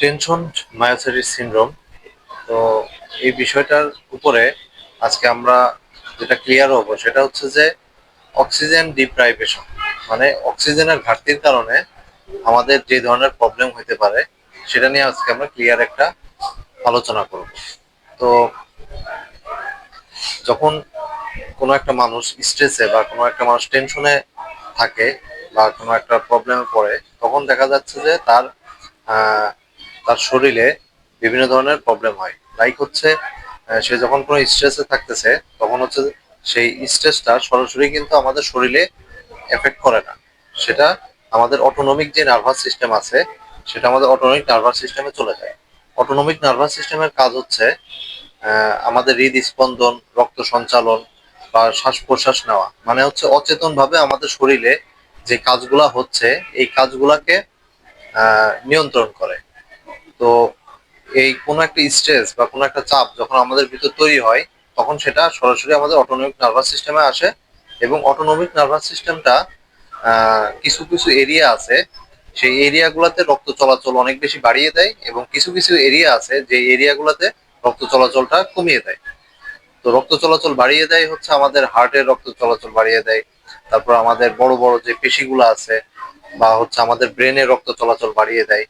Tension, myositis syndrome. তো এই বিষয়টার উপরে আজকে আমরা যেটা ক্লিয়ার হব সেটা হচ্ছে যে অক্সিজেন ডিপ্রাইভেশন মানে অক্সিজেনের ঘাটতির কারণে আমাদের যে ধরনের প্রবলেম হতে পারে, সেটা নিয়ে আজকে আমরা ক্লিয়ার একটা আলোচনা করব। তো যখন কোনো একটা মানুষ স্ট্রেসে বা কোনো একটা মানুষ টেনশনে থাকে বা কোনো একটা প্রবলেমে পড়ে, তখন দেখা যাচ্ছে যে তার তার শরীরে বিভিন্ন ধরনের প্রবলেম হয়। লাইক হচ্ছে সে যখন কোনো স্ট্রেসে থাকতেছে, তখন হচ্ছে সেই স্ট্রেসটা সরাসরি কিন্তু আমাদের শরীরে এফেক্ট করে না। সেটা আমাদের অটোনমিক যে নার্ভাস সিস্টেম আছে, সেটা আমাদের অটোনমিক নার্ভাস সিস্টেমে চলে যায়। অটোনমিক নার্ভাস সিস্টেমের কাজ হচ্ছে আমাদের হৃদস্পন্দন, রক্ত সঞ্চালন বা শ্বাস প্রশ্বাস নেওয়া। মানে হচ্ছে অচেতন ভাবে আমাদের শরীরে যে কাজগুলা হচ্ছে, এই কাজগুলাকে নিয়ন্ত্রণ করে। তো এই কোনো একটা স্ট্রেস বা কোনো একটা চাপ যখন আমাদের ভিতর তৈরি হয়, তখন সেটা সরাসরি আমাদের অটোনমিক নার্ভাস সিস্টেমে আসে এবং অটোনমিক নার্ভাস সিস্টেমটা কিছু কিছু এরিয়া আছে, সেই এরিয়াগুলোতে রক্ত চলাচল অনেক বেশি বাড়িয়ে দেয় এবং কিছু কিছু এরিয়া আছে যে এরিয়াগুলোতে রক্ত চলাচলটা কমিয়ে দেয়। তো রক্ত চলাচল বাড়িয়ে দেয় হচ্ছে আমাদের হার্টের রক্ত চলাচল বাড়িয়ে দেয়, তারপর আমাদের বড় বড় যে পেশিগুলো আছে বা হচ্ছে আমাদের ব্রেনে রক্ত চলাচল বাড়িয়ে দেয়।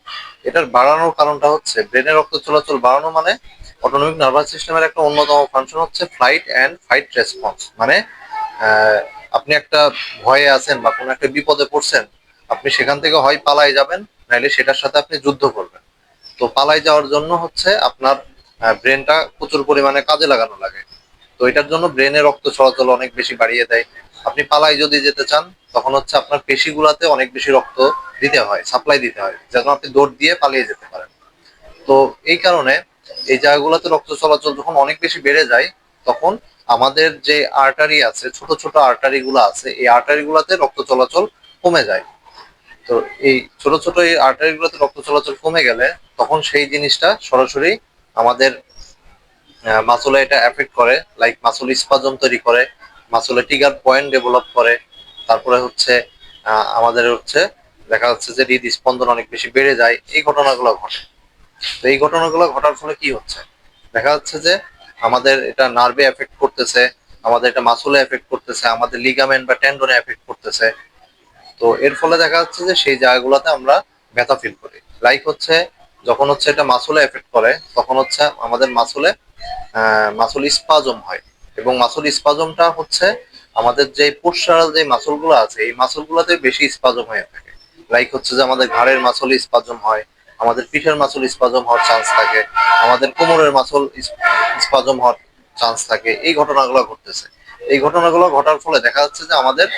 এটার বাড়ানোর কারণটা হচ্ছে ব্রেনে রক্ত চলাচল বাড়ানো মানে অটোনমিক নার্ভাস সিস্টেমের একটা অন্যতম ফাংশন হচ্ছে ফ্লাইট অ্যান্ড ফাইট রেসপন্স মানে আপনি একটা ভয়ে আছেন বা কোনো একটা বিপদে পড়ছেন, আপনি সেখান থেকে হয় পালাই যাবেন, নাইলে সেটার সাথে আপনি যুদ্ধ করবেন। তো পালাই যাওয়ার জন্য হচ্ছে আপনার ব্রেনটা প্রচুর পরিমাণে কাজে লাগানো লাগে। তো এটার জন্য ব্রেনে রক্ত চলাচল অনেক বেশি বাড়িয়ে দেয়। আপনি পালাই যদি যেতে চান, তখন হচ্ছে আপনার পেশিগুলাতে অনেক বেশি রক্ত দিতে হয় সাপ্লাই দিতে হয় যেন আপনি দৌড় দিয়ে পালিয়ে যেতে পারেন। তো এই কারণে এই জায়গাগুলোতে রক্ত চলাচল যখন অনেক বেশি বেড়ে যায়, তখন আমাদের যে আর্টারি আছে, ছোট ছোট আর্টারি গুলো আছে, এই আর্টারি গুলাতে রক্ত চলাচল কমে যায়। তো এই ছোট ছোট এই আর্টারি গুলোতে রক্ত চলাচল কমে গেলে তখন সেই জিনিসটা সরাসরি আমাদের মাসলে এটা এফেক্ট করে লাইক মাসল স্পাজম তৈরি করে মাসলে টিগার পয়েন্ট ডেভেলপ করে, তারপরে হচ্ছে আমাদের হচ্ছে, দেখা যাচ্ছে যে হৃদস্পন্দন অনেক বেশি বেড়ে যায়, এই ঘটনাগুলো ঘটে। তো এই ঘটনাগুলো ঘটার ফলে কি হচ্ছে? দেখা যাচ্ছে যে আমাদের এটা নার্ভে এফেক্ট করতেছে, আমাদের এটা মাসুলে এফেক্ট করতেছে, আমাদের লিগামেন্ট বা টেন্ডনে এফেক্ট করতেছে। তো এর ফলে দেখা যাচ্ছে যে সেই জায়গাগুলোতে আমরা ব্যথা ফিল করি। লাইক হচ্ছে, যখন হচ্ছে এটা মাসুলে এফেক্ট করে, তখন হচ্ছে আমাদের মাসুলে মাসুল স্পাজম হয়। এবং মাসুল স্পাজমটা হচ্ছে আমাদের যে পোস্টারাল যে মাসুলগুলো আছে, এই মাসুলগুলোতে বেশি স্পাজম হয়ে থাকে। লাইক হচ্ছে যে আমাদের ঘাড়ের মাসুল স্পাজম হয়, আমাদের পিঠের মাসুল স্পাজম হওয়ার চান্স থাকে, আমাদের কোমরের মাসুল স্পাজম হওয়ার চান্স থাকে। এই ঘটনাগুলো ঘটতেছে। এই ঘটনাগুলো ঘটার ফলে দেখা যাচ্ছে যে আমাদের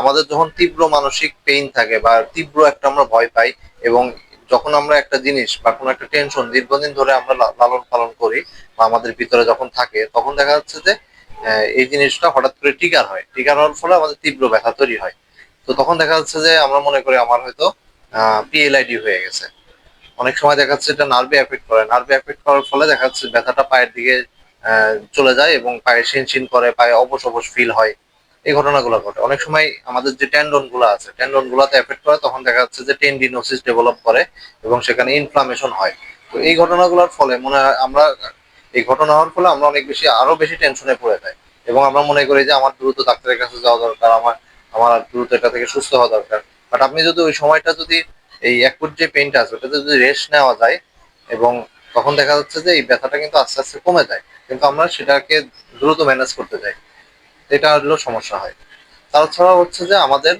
আমাদের যখন তীব্র মানসিক পেইন থাকে বা তীব্র একটা আমরা ভয় পাই এবং যখন আমরা একটা জিনিস বা কোনো একটা টেনশন দীর্ঘদিন ধরে আমরা লালন পালন করি বা আমাদের ভিতরে যখন থাকে, তখন দেখা যাচ্ছে যে এই জিনিসটা হঠাৎ করে টিকার হয়। টিকার হওয়ার ফলে আমাদের তীব্র ব্যথা তৈরি হয়। তো তখন দেখা যাচ্ছে যে আমরা মনে করি আমার হয়তো পিএলআইডি হয়ে গেছে। অনেক সময় দেখা যাচ্ছে এটা নার্ভে এফেক্ট করে। নার্ভে এফেক্ট করার ফলে দেখা যাচ্ছে ব্যথাটা পায়ের দিকে চলে যায় এবং পায়ে শিনশিন করে, পায়ে অবশ অবশ ফিল হয়। এই ঘটনাগুলো ঘটে। অনেক সময় আমাদের যে ট্যান্ডনগুলো আছে ট্যান্ডন গুলাতে এফেক্ট করে, তখন দেখা যাচ্ছে যে টেন্ডিনোসিস ডেভেলপ করে এবং সেখানে ইনফ্লামেশন হয়। তো এই ঘটনাগুলোর ফলে মনে আমরা এই ঘটনা হওয়ার ফলে আমরা অনেক বেশি, আরও বেশি টেনশনে পড়ে যাই। এবং আমরা মনে করি যে আমার দ্রুত ডাক্তারের কাছে যাওয়া দরকার, আমার আমার দ্রুত এটা থেকে সুস্থ হওয়া দরকার। বাট আপনি যদি ওই সময়টা যদি এই অ্যাকুট যে পেইনটা আছে, ওটাতে যদি রেস্ট নেওয়া যায়, এবং তখন দেখা যাচ্ছে যে এই ব্যথাটা কিন্তু আস্তে আস্তে কমে যায়, কিন্তু আমরা সেটাকে দ্রুত ম্যানেজ করতে যাই। এটা হলো সমস্যা হয়। তাছাড়া হচ্ছে যে আমাদের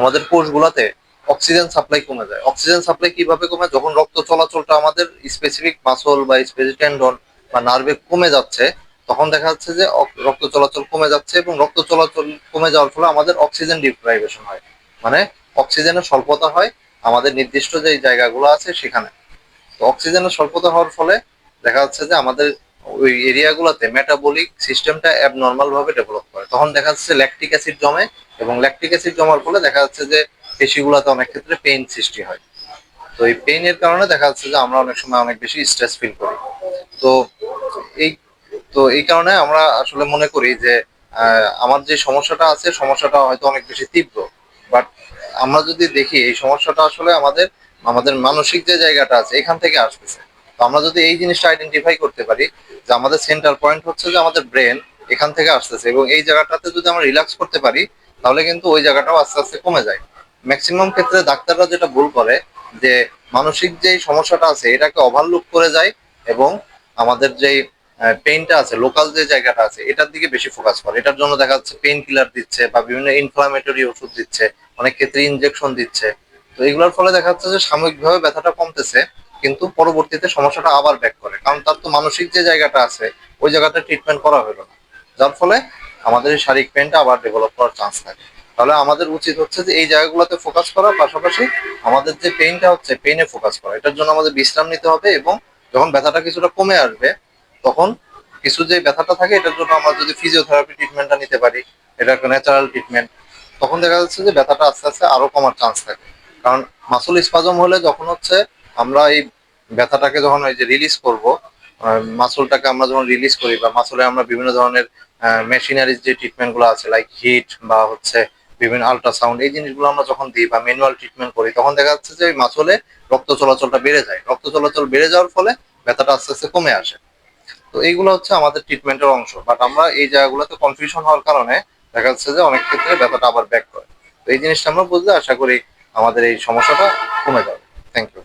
আমাদের কোষগুলোতে অক্সিজেন সাপ্লাই কমে যায়। অক্সিজেন সাপ্লাই কীভাবে কমে? যখন রক্ত চলাচলটা আমাদের স্পেসিফিক মাসল বা স্পেসিফিক টেন্ডন বা নার্ভে কমে যাচ্ছে, তখন দেখা যাচ্ছে যে রক্ত চলাচল কমে যাচ্ছে এবং রক্ত চলাচল কমে যাওয়ার ফলে আমাদের অক্সিজেন ডিপ্রাইভেশন হয়। মানে অক্সিজেনের স্বল্পতা হয় আমাদের নির্দিষ্ট যে জায়গাগুলো আছে সেখানে। তো অক্সিজেনের স্বল্পতা হওয়ার ফলে দেখা যাচ্ছে যে আমাদের ওই এরিয়াগুলোতে মেটাবলিক সিস্টেমটা অ্যাবনর্মাল ভাবে ডেভেলপ করে। তখন দেখা যাচ্ছে ল্যাকটিক অ্যাসিড জমে এবং ল্যাকটিক অ্যাসিড জমার ফলে দেখা যাচ্ছে যে পেশিগুলোতে অনেক ক্ষেত্রে পেইন সৃষ্টি হয়। তো এই পেইনের কারণে দেখা যাচ্ছে যে আমরা অনেক সময় অনেক বেশি স্ট্রেস ফিল করি। তো এই তো এই কারণে আমরা আসলে মনে করি যে আমার যে সমস্যাটা আছে, সমস্যাটা হয়তো অনেক বেশি তীব্র। বাট আমরা যদি দেখি, এই সমস্যাটা আসলে আমাদের আমাদের মানসিক যে জায়গাটা আছে, এখান থেকে আসতেছে। তো আমরা যদি এই জিনিসটা আইডেন্টিফাই করতে পারি, যে আমাদের সেন্টার পয়েন্ট হচ্ছে যে আমাদের ব্রেন এখান থেকে আসতেছে। এবং এই জায়গাটাতে যদি আমরা রিল্যাক্স করতে পারি, তাহলে কিন্তু ওই জায়গাটাও আস্তে আস্তে কমে যায়। ম্যাক্সিমাম ক্ষেত্রে ডাক্তাররা যেটা ভুল করে, যে মানসিক যে সমস্যাটা আছে, এটাকে ওভারলুক করে যায় এবং আমাদের যেই পেইনটা আছে লোকাল যে জায়গাটা আছে, এটার দিকে বেশি ফোকাস করে। এটার জন্য দেখা যাচ্ছে পেইন কিলার দিচ্ছে বা বিভিন্ন ইনফ্লামেটরি ওষুধ দিচ্ছে, অনেক ক্ষেত্রে ইনজেকশন দিচ্ছে। তো এগুলোর ফলে দেখা যাচ্ছে যে সাময়িকভাবে ব্যথাটা কমতেছে, কিন্তু পরবর্তীতে সমস্যাটা আবার ব্যাক করে। কারণ তার তো মানসিক যে জায়গাটা আছে, ওই জায়গাটা ট্রিটমেন্ট করা হলো না। যার ফলে আমাদের এই শারীরিক পেনটা আবার ডেভেলপ করার চান্স থাকে। তাহলে আমাদের উচিত হচ্ছে যে এই জায়গাগুলোতে ফোকাস করার পাশাপাশি আমাদের যে পেইনটা হচ্ছে পেইনে ফোকাস করা। এটার জন্য আমাদের বিশ্রাম নিতে হবে এবং যখন ব্যথাটা কিছুটা কমে আসবে, তখন কিছু যে ব্যথাটা থাকে, এটার জন্য আমরা যদি ফিজিওথেরাপি ট্রিটমেন্টটা নিতে পারি, এটা একটা ন্যাচারাল ট্রিটমেন্ট তখন দেখা যাচ্ছে যে ব্যথাটা আস্তে আস্তে আরও কমার চান্স থাকে। কারণ মাসুল স্পাজম হলে যখন হচ্ছে আমরা এই ব্যথাটাকে যখন এই যে রিলিজ করব মাসুলটাকে আমরা যখন রিলিজ করি বা মাসুলে আমরা বিভিন্ন ধরনের মেশিনারিজ যে ট্রিটমেন্টগুলো আছে লাইক হিট বা হচ্ছে বিভিন্ন আল্ট্রাসাউন্ড এই জিনিসগুলো আমরা যখন দিই বা ম্যানুয়াল ট্রিটমেন্ট করি, তখন দেখা যাচ্ছে যে মাসুলে রক্ত চলাচলটা বেড়ে যায়। রক্ত চলাচল বেড়ে যাওয়ার ফলে ব্যথাটা আস্তে আস্তে কমে আসে। তো এইগুলো হচ্ছে আমাদের ট্রিটমেন্টের অংশ। বাট আমরা এই জায়গাগুলোতে কনফিউশন হওয়ার কারণে দেখা যাচ্ছে যে অনেক ক্ষেত্রে ব্যথাটা আবার ব্যাক করে। তো এই জিনিসটা আমরা বুঝলে আশা করি আমাদের এই সমস্যাটা কমে যাবে। Thank you